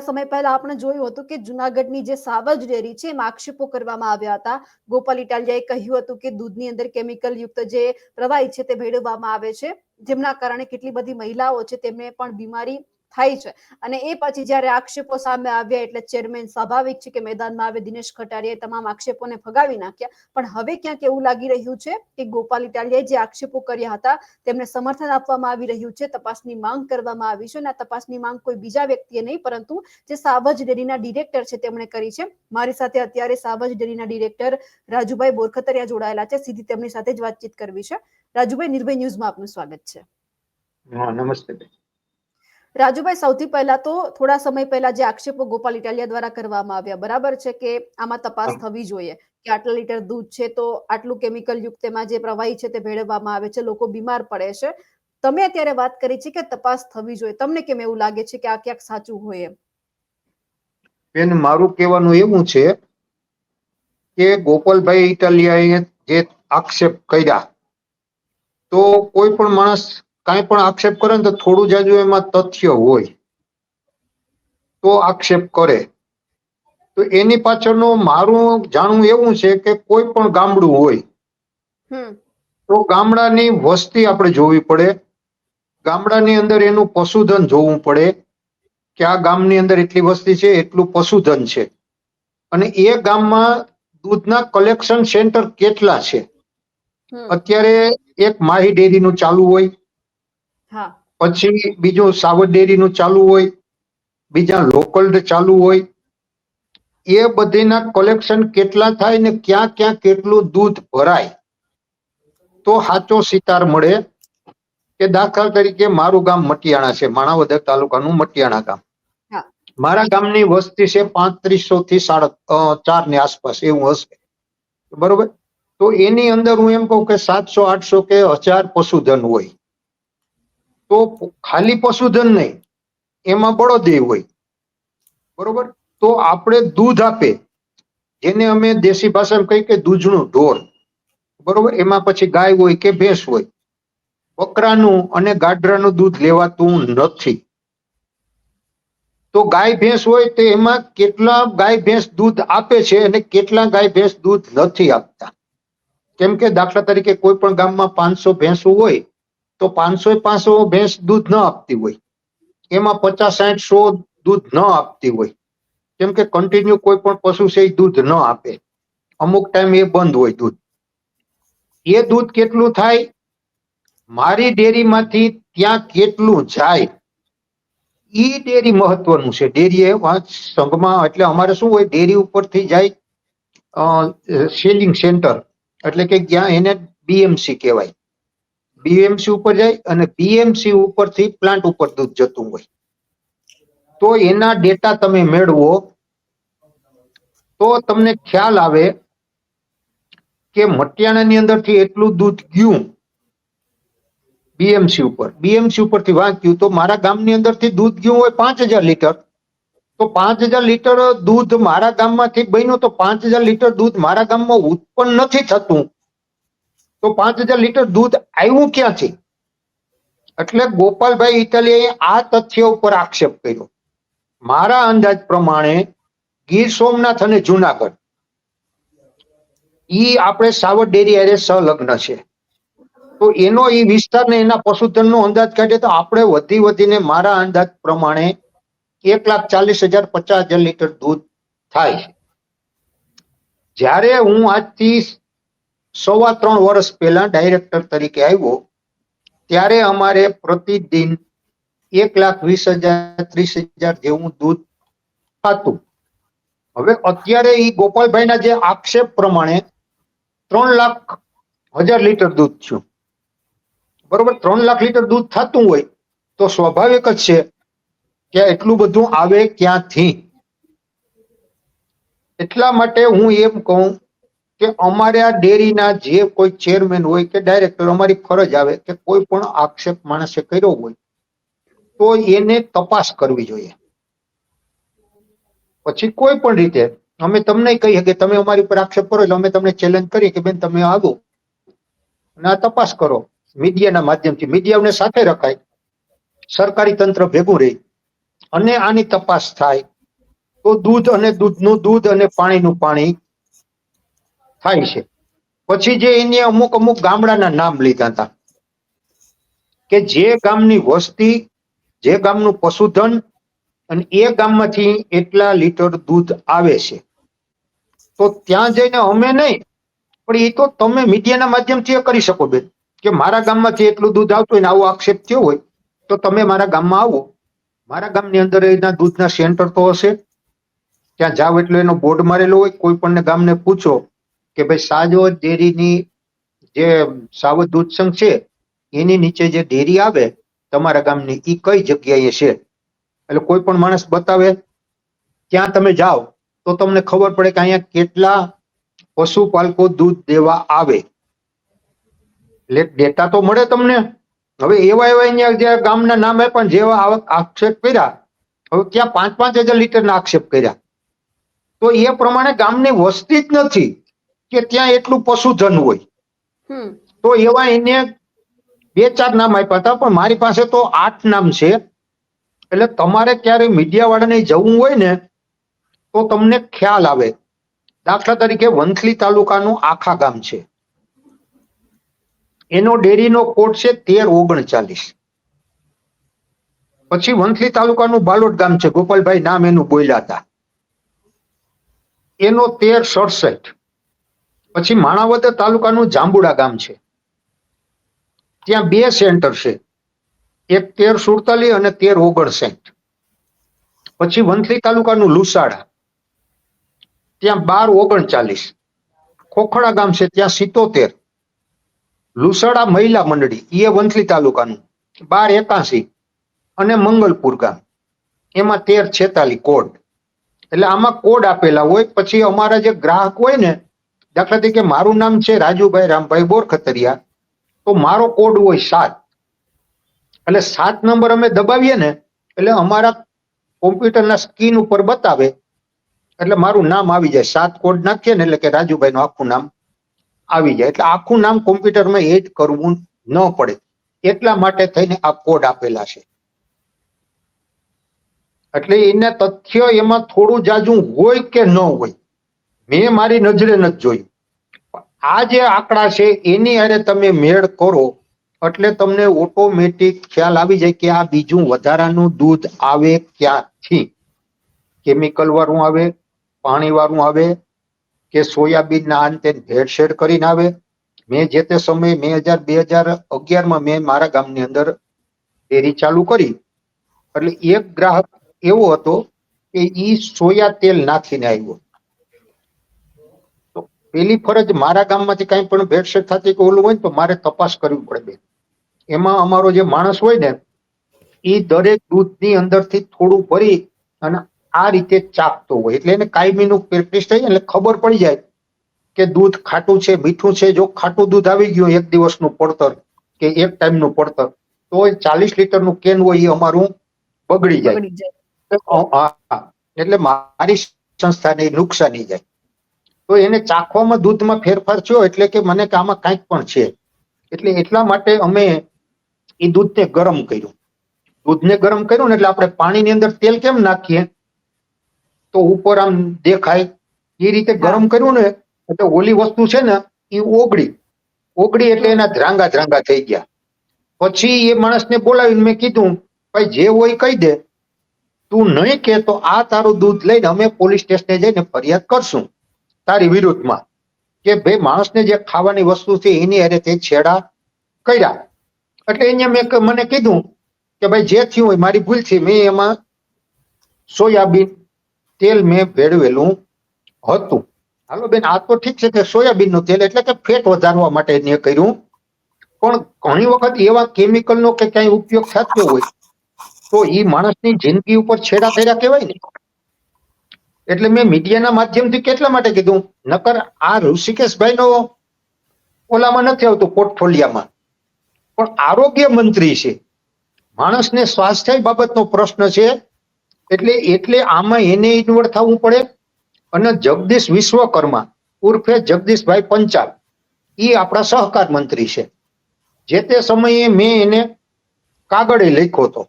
સમય પહેલા આપણે જોયું હતું કે જુનાગઢની જે સાવજ ડેરી છે, એમાં આક્ષેપો કરવામાં આવ્યા હતા. ગોપાલ ઇટાલિયાએ કહ્યું હતું કે દૂધની અંદર કેમિકલ યુક્ત જે પ્રવાહી છે તે ભેળવવામાં આવે છે. જેમના કારણે કેટલી બધી મહિલાઓ છે, તેમને પણ બીમારી થાય છે. અને એ પછી જ્યારે આક્ષેપો સામે આવ્યા એટલે ચેરમેન સ્વાભાવિક છે કે મેદાનમાં આવે દિનેશ ખટારીએ તમામ આક્ષેપોને ફગાવી નાખ્યા. પણ હવે ક્યાંક એવું લાગી રહ્યું છે કે ગોપાલ ઇટાલિયાએ જે આક્ષેપો કર્યા હતા તેમને સમર્થન આપવામાં આવી રહ્યું છે, તપાસની માંગ કરવામાં આવી છે અને આ તપાસની માંગ કોઈ બીજા વ્યક્તિએ નહીં, પરંતુ જે સાવજ ડેરીના ડિરેક્ટર છે તેમણે કરી છે. મારી સાથે અત્યારે સાવજ ડેરીના ડિરેક્ટર રાજુભાઈ બોરખતરિયા જોડાયેલા છે. સીધી તેમની સાથે જ વાતચીત કરવી છે. રાજુભાઈ, નિર્ભય ન્યૂઝમાં આપનું સ્વાગત છે. નમસ્તે. રાજુભાઈ સૌથી પહેલા તો થોડા સમય પહેલા જે આક્ષેપો ગોપાલ ઇટાલિયા દ્વારા કરવામાં આવ્યા બરાબર છે કે આમાં તપાસ થવી જોઈએ કે આટલા લીટર દૂધ છે તો આટલું કેમિકલ યુક્ત એમાં જે પ્રવાહી છે તે ભેળવવામાં આવે છે લોકો બીમાર પડે છે. તમે અત્યારે વાત કરી છે કે તપાસ થવી જોઈએ. તમને કેમ એવું લાગે છે કે આ ક્યાંક સાચું હોય એમ? બેન મારું કહેવાનું એવું છે કે ગોપાલભાઈ ઇટાલિયાએ જે આક્ષેપ કર્યા તો કોઈ પણ માણસ કાંઈ પણ આક્ષેપ કરે ને તો થોડું જાજુ એમાં તથ્ય હોય. તો આક્ષેપ કરે. તો એની પાછળનું મારું જાણવું એવું છે કે કોઈ પણ ગામડું હોય તો ગામડાની વસ્તી આપણે જોવી પડે. ગામડાની અંદર એનું પશુધન જોવું પડે કે આ ગામની અંદર એટલી વસ્તી છે એટલું પશુધન છે. અને એ ગામમાં દૂધના કલેક્શન સેન્ટર કેટલા છે? અત્યારે એક માહી ડેરીનું ચાલુ હોય. પછી બીજું સાવર ડેરીનું ચાલુ હોય બીજા લોકલ ચાલુ હોય એ બધીના કલેક્શન કેટલા થાય ને ક્યાં ક્યાં કેટલું દૂધ ભરાય તો સાચો સિતાર મળે કે દાખલા તરીકે મારું ગામ મટિયાણા છે માણાવદર તાલુકાનું મટિયાણા ગામ. મારા ગામની વસ્તી છે પાંત્રીસો થી સાડા ચારની આસપાસ એવું હશે. બરોબર? તો એની અંદર હું એમ કહું કે સાતસો આઠસો કે હજાર પશુધન હોય. તો ખાલી પશુધન નહીં, એમાં બળદે હોય. બરોબર? તો આપણે દૂધ આપે, જેને અમે દેશી ભાષામાં કહીએ કે દૂધનું ઢોર. બરોબર? એમાં પછી ગાય હોય કે ભેંસ હોય. બકરાનું અને ગાઢરાનું દૂધ લેવાતું નથી. તો ગાય ભેંસ હોય તો એમાં કેટલા ગાય ભેંસ દૂધ આપે છે અને કેટલા ગાય ભેંસ દૂધ નથી આપતા? કેમ કે દાખલા તરીકે કોઈ પણ ગામમાં પાંચસો ભેંસો હોય તો પાંચસો પાંચસો ભેંસ દૂધ ન આપતી હોય. એમાં પચાસ સાઠ સો દૂધ ન આપતી હોય. કેમ કે કન્ટિન્યુ કોઈ પણ પશુ છે એ દૂધ ન આપે. અમુક ટાઈમ એ બંધ હોય દૂધ. એ દૂધ કેટલું થાય? મારી ડેરીમાંથી ત્યાં કેટલું જાય? ઈ ડેરી મહત્વનું છે. ડેરી એ સંઘમાં, એટલે અમારે શું હોય, ડેરી ઉપરથી જાય સેલિંગ સેન્ટર. એટલે કે જ્યાં એને બીએમસી કહેવાય. બીએમસી ઉપર જાય અને બીએમસી ઉપરથી પ્લાન્ટ ઉપર દૂધ જતું હોય. તો એના ડેટા તમે મેળવો, તો તમને ખ્યાલ આવે કે મટિયાણાની અંદરથી એટલું દૂધ ગયું બીએમસી ઉપર. બીએમસી ઉપરથી વાંચ્યું તો મારા ગામની અંદરથી દૂધ ગયું હોય પાંચ હજાર લીટર. તો પાંચ હજાર લીટર દૂધ મારા ગામમાંથી બન્યું તો પાંચ હજાર લીટર દૂધ મારા ગામમાં ઉત્પન્ન નથી થતું. તો પાંચ હજાર લીટર દૂધ આવ્યું ક્યાંથી એટલે ગોપાલભાઈ ઇટાલિયાએ આ તથ્ય ઉપર આક્ષેપ કર્યો. મારા અંદાજ પ્રમાણે ગીર સોમનાથ અને જુનાગઢ, ઈ આપણે સાવર ડેરી હારે સંલગ્ન છે. તો એનો ઈ વિસ્તાર ને એના પશુધનનો અંદાજ કાઢીએ તો આપણે વધી વધીને મારા અંદાજ પ્રમાણે એક લાખ ચાલીસ હજાર પચાસ હજાર લીટર દૂધ થાય જ્યારે હું આજથી સવા ત્રણ વર્ષ પહેલા ડાયરેક્ટર તરીકે આવ્યો, ત્યારે અમારે પ્રતિદિન એક લાખ વીસ હજાર, ત્રીસ હજાર જેવું દૂધ થતું હવે અત્યારે એ ગોપાલભાઈના જે આક્ષેપ પ્રમાણે ત્રણ લાખ હજાર લીટર દૂધ થયું બરોબર, ત્રણ લાખ લીટર દૂધ થતું હોય તો સ્વાભાવિક જ છે કે એટલું બધું આવે ક્યાંથી? એટલા માટે હું એમ કહું કે અમારે આ ડેરીના જે કોઈ ચેરમેન હોય કે ડાયરેક્ટર અમારી ફરજ આવે કે કોઈ પણ આક્ષેપ માણસે કર્યો હોય, તો એને તપાસ કરવી જોઈએ. પછી કોઈ પણ રીતે, અમે તમને કહીએ કે તમે અમારી પર આક્ષેપ કરો એટલે અમે તમને ચેલેન્જ કરીએ કે બેન તમે આવો. અને આ તપાસ કરો. મીડિયાના માધ્યમથી, મીડિયાને સાથે રખાય. સરકારી તંત્ર ભેગું રહી. અને આની તપાસ થાય. તો દૂધ અને દૂધનું દૂધ અને પાણીનું પાણી થાય છે. પછી જે એની અમુક અમુક ગામડાના નામ લીધા હતા. કે જે ગામની વસ્તી, જે ગામનું પશુધન અને એ ગામમાંથી એટલા લીટર દૂધ આવે છે. તો ત્યાં જઈને અમે નહીં, પણ એ તો તમે મીડિયાના માધ્યમથી એ કરી શકો બેન. કે મારા ગામમાંથી એટલું દૂધ આવતું હોય ને આવો આક્ષેપ થયો હોય, તો તમે મારા ગામમાં આવો. મારા ગામની અંદર એના દૂધના સેન્ટર તો હશે. ત્યાં જાઓ એટલે એનો બોર્ડ મારેલો હોય, કોઈ પણ ગામને પૂછો કે ભાઈ સાજો ડેરીની જે સાવધ દૂધ સંઘ છે, એની નીચે જે ડેરી આવે, તમારા ગામની એ કઈ જગ્યાએ છે? એટલે કોઈ પણ માણસ બતાવે, ત્યાં તમે જાઓ. તો તમને ખબર પડે કે અહીંયા કેટલા પશુપાલકો દૂધ દેવા આવે. એટલે ડેટા તો મળે તમને. હવે એવા એવા અહીંયા જે ગામના નામે પણ જેવા આવક આક્ષેપ કર્યા, હવે ત્યાં પાંચ પાંચ હજાર લીટરના આક્ષેપ કર્યા. તો એ પ્રમાણે ગામની વસ્તી જ નથી. કે ત્યાં એટલું પશુધન હોય. તો એવા એને બે ચાર નામ આપ્યા હતા પણ મારી પાસે તો આઠ નામ છે. એટલે તમારે ક્યારે મીડિયા વાળાને જવું હોય ને તો તમને ખ્યાલ આવે. દાખલા તરીકે વંથલી તાલુકાનું આખા ગામ છે. એનો ડેરીનો કોડ છે તેર ઓગણચાલીસ. પછી વંથલી તાલુકાનું બાલોટ ગામ છે. ગોપાલભાઈ નામ એનું બોલ્યા હતા. એનો તેર સડસઠ. પછી માણાવદર તાલુકાનું જાંબુડા ગામ છે. ત્યાં બે સેન્ટર છે. એક તેર સુડતાલીસ અને તેર ઓગણસાઠ. પછી વંથલી તાલુકાનું લુસાડા. ત્યાં બાર ઓગણચાલીસ. ખોખડા ગામ છે, ત્યાં સિત્તોતેર. લુસાડા મહિલા મંડળી એ વંથલી તાલુકાનું. બાર એકાસી અને મંગલપુર ગામ. એમાં તેર છેતાલીસ કોડ. એટલે આમાં કોડ આપેલા હોય, પછી અમારા જે ગ્રાહક હોય ને દાખલા તરીકે મારું નામ છે રાજુભાઈ રામભાઈ બોરખતરિયા, તો મારો કોડ હોય સાત. એટલે સાત નંબર અમે દબાવીએ ને, એટલે અમારા કોમ્પ્યુટરના સ્ક્રીન ઉપર બતાવે, એટલે મારું નામ આવી જાય. સાત કોડ નાખીએ ને એટલે કે રાજુભાઈ નું આખું નામ આવી જાય. એટલે આખું નામ કોમ્પ્યુટરમાં એડ કરવું ન પડે. એટલા માટે થઈને આ કોડ આપેલા છે. એટલે એના તથ્ય એમાં થોડું જાજુ હોય કે ન હોય મેં મારી નજરે નથી જોયું. આ જે આંકડા છે, એની અરે તમે મેળ કરો, એટલે તમને ઓટોમેટિક ખ્યાલ આવી જાય કે આ બીજું વધારાનું દૂધ આવે ક્યાંથી? કેમિકલ વાળું આવે, પાણી વાળું આવે, કે સોયાબીન ના અંતે ભેળસેળ કરીને આવે? મેં જે તે સમયે બે હજાર બે હજાર અગિયારમાં મેં મારા ગામની અંદર ડેરી ચાલુ કરી. એટલે એક ગ્રાહક એવો હતો કે એ સોયા તેલ નાખીને આવ્યો. પેલી ફરજ મારા ગામમાંથી કાંઈ પણ ભેટસેટ થતી કે ઓલું હોય ને તો મારે તપાસ કરવી પડે બેન. એમાં અમારો જે માણસ હોય ને એ દરેક દૂધની અંદરથી થોડું ભરી અને આ રીતે ચાપતો હોય. એટલે એને કાયમીનું પ્રેક્ટિસ થઈ એટલે ખબર પડી જાય કે દૂધ ખાટું છે મીઠું છે. જો ખાટું દૂધ આવી ગયું એક દિવસનું પડતર કે એક ટાઈમનું પડતર તો ચાલીસ લીટરનું કેન હોય એ અમારું બગડી જાય. એટલે મારી સંસ્થાને નુકસાની જાય. તો એને ચાખવામાં દૂધમાં ફેરફાર થયો એટલે કે મને કે આમાં કાંઈક પણ છે. એટલે એટલા માટે અમે એ દૂધને ગરમ કર્યું. દૂધને ગરમ કર્યું ને એટલે આપણે પાણીની અંદર તેલ કેમ નાખીએ? તો ઉપર આમ દેખાય એ રીતે ગરમ કર્યું ને, એટલે ઓલી વસ્તુ છે ને એ ઓગળી. ઓગળી એટલે એના ધ્રાંગા ધ્રાંગા થઈ ગયા. પછી એ માણસને બોલાવીને મેં કીધું, ભાઈ, જે હોય કહી દે. તું નહીં કે તો આ તારું દૂધ લઈને અમે પોલીસ સ્ટેશને જઈને ફરિયાદ કરશું. તારી વિરુદ્ધમાં કે ભાઈ માણસને જે ખાવાની વસ્તુ છે એની અરે તે છેડા કર્યા. એટલે એને મેં મને કીધું કે ભાઈ જે થયું હોય, મારી ભૂલ છે, મેં એમાં સોયાબીન તેલ મેં ભેળવેલું હતું. હાલો બેન, આ તો ઠીક છે કે સોયાબીનનું તેલ એટલે કે ફેટ વધારવા માટે એને કર્યું. પણ ઘણી વખત એવા કેમિકલનો કે ક્યાંય ઉપયોગ થતો હોય, તો એ માણસની જિંદગી ઉપર છેડા કર્યા કહેવાય ને. એટલે મેં મીડિયાના માધ્યમથી કેટલા માટે કીધું? નકર આ ઋષિકેશભાઈ નો ઓલામાં નથી આવતું પોર્ટફોલિયામાં. પણ આરોગ્ય મંત્રી છે. માણસને સ્વાસ્થ્ય બાબતનો પ્રશ્ન છે. એટલે એટલે આમાં એને ઇન્વોલ્વ થવું પડે. અને જગદીશ વિશ્વકર્મા ઉર્ફે જગદીશભાઈ પંચાલ એ આપણા સહકાર મંત્રી છે. જે તે સમયે મેં એને કાગળે લખ્યો હતો.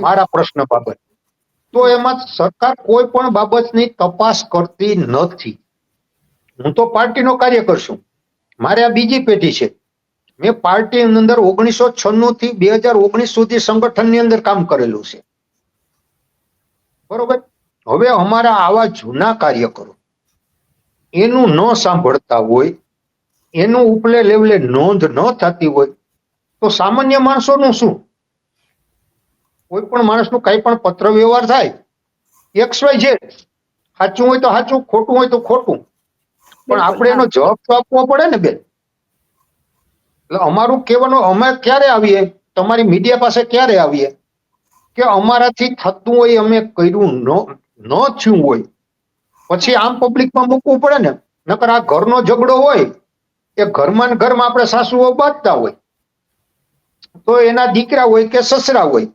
મારા પ્રશ્ન બાબત તો એમાં સરકાર કોઈ પણ બાબતની તપાસ કરતી નથી. હું તો પાર્ટીનો કાર્યકર છું. મારે આ બીજી પેઢી છે. મેં પાર્ટી અંદર ઓગણીસો છન્નું થી બે હજાર ઓગણીસ સુધી સંગઠનની અંદર કામ કરેલું છે. બરોબર? હવે અમારા આવા જૂના કાર્યકરો એનું ન સાંભળતા હોય, એનું ઉપલે લેવલે નોંધ ન થતી હોય, તો સામાન્ય માણસોનું શું? કોઈ પણ માણસનું કઈ પણ પત્ર વ્યવહાર થાય એક્સ વાય ઝેડ સાચું હોય તો સાચું ખોટું હોય તો ખોટું. પણ આપણે એનો જવાબ તો આપવો પડે ને બેન. એટલે અમારું કહેવાનું અમે ક્યારે આવીએ? તમારી મીડિયા પાસે ક્યારે આવીએ? કે અમારાથી થતું હોય અમે કર્યું ન ન થયું હોય. પછી આમ પબ્લિકમાં મૂકવું પડે ને. નકર આ ઘરનો ઝઘડો હોય એ ઘરમાં ને ઘરમાં આપણે સાસુઓ બાંધતા હોય. તો એના દીકરા હોય કે સસરા હોય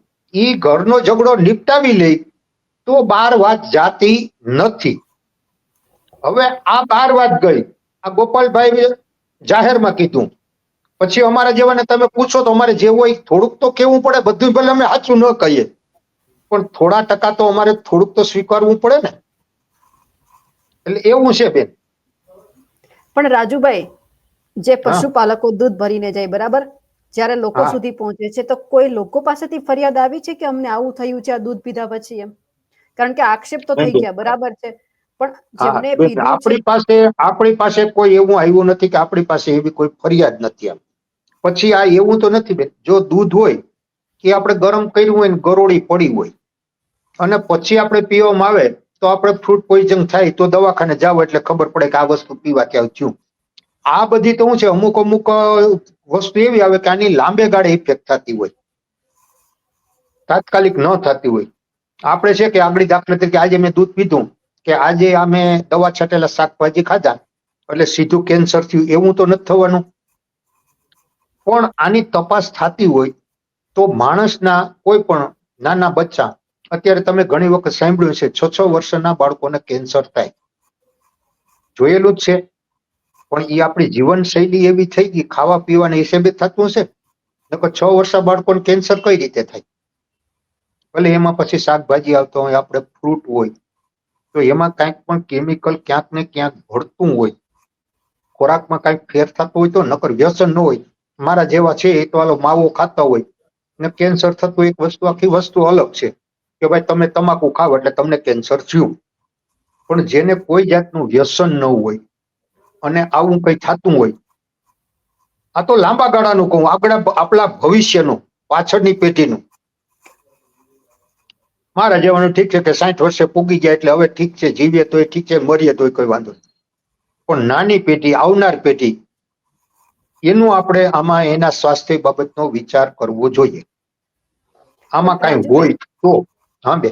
ઈ ઘરનો ઝઘડો નિપટાવી લે તો બાર વાત જાતી નથી. હવે આ બાર વાત ગઈ. આ ગોપાલભાઈ જાહેરમાં કીધું. પછી અમારા જેવાને તમે પૂછો તો અમારે જે હોય થોડુંક તો કેવું પડે બધું ભલે અમે સાચું ન કહીએ. પણ થોડા ટકા તો અમારે થોડુંક તો સ્વીકારવું પડે ને. એટલે એવું છે બેન. પણ રાજુભાઈ જે પશુપાલકો દૂધ ભરીને જાય બરાબર? જ્યારે લોકો સુધી પહોંચે છે તો કોઈ લોકો પાસેથી ફરિયાદ આવી છે કે અમને આવું થયું છે આ દૂધ પીધા પછી એમ? કારણ કે આક્ષેપ તો થઈ ગયા બરાબર છે. પણ જેમને પીધું આપણી પાસે આપણી પાસે કોઈ એવું આવ્યું નથી કે આપણી પાસે એવી કોઈ ફરિયાદ નથી એમ. પછી આ એવું તો નથી બેન. જો દૂધ હોય કે આપણે ગરમ કર્યું હોય ને ગરોળી પડી હોય અને પછી આપણે પીવામાં આવે તો આપણે ફ્રૂટ પોઈઝન થાય તો દવાખાને જાવ એટલે ખબર પડે કે આ વસ્તુ પીવા ક્યાં થયું. આ બધી તો શું છે અમુક અમુક વસ્તુ એવી આવે કે આની લાંબે ગાળે ઇફેક્ટ થતી હોય. તાત્કાલિક ન થતી હોય. આપણે છે કે આગળ દાખલા તરીકે આજે મેં દૂધ પીધું કે આજે અમે દવા છાંટેલા શાકભાજી ખાધા. એટલે સીધું કેન્સર થયું, એવું તો નથી થવાનું. પણ આની તપાસ થતી હોય તો માણસના કોઈ પણ નાના બચ્ચા, અત્યારે તમે ઘણી વખત સાંભળ્યું છે છ છ વર્ષના બાળકોને કેન્સર થાય. જોયેલું જ છે. પણ એ આપણી જીવનશૈલી એવી થઈ ગઈ ખાવા પીવાના હિસાબે થતું છે નકર છ વર્ષના બાળકોને કેન્સર કઈ રીતે થાય? ભલે એમાં પછી શાકભાજી આવતો હોય, આપણે ફ્રૂટ હોય, તો એમાં કાંઈક પણ કેમિકલ ક્યાંક ને ક્યાંક ભળતું હોય. ખોરાકમાં કાંઈક ફેર થતો હોય તો, નકર વ્યસન ન હોય. મારા જેવા છે, એ તો આલો માવો ખાતા હોય. ને કેન્સર થતું એક વસ્તુ આખી વસ્તુ અલગ છે. કે ભાઈ તમે તમાકુ ખાવ એટલે તમને કેન્સર થયું. પણ જેને કોઈ જાતનું વ્યસન ન હોય અને આવું કઈ થતું હોય. આ તો લાંબા ગાળાનું કહું, આપણા આપણા ભવિષ્યનું, પાછળની પેઢીનું. મારા જેવાનું ઠીક છે કે સાઠ વર્ષે પૂગી ગયા એટલે હવે ઠીક છે, જીવીએ તોય ઠીક છે, મરીએ તોય કોઈ વાંધો નહીં. પણ નાની પેઢી, આવનાર પેઢી, એનું આપણે આમાં એના સ્વાસ્થ્ય બાબતનો વિચાર કરવો જોઈએ. આમાં કઈ હોય તો, હા બે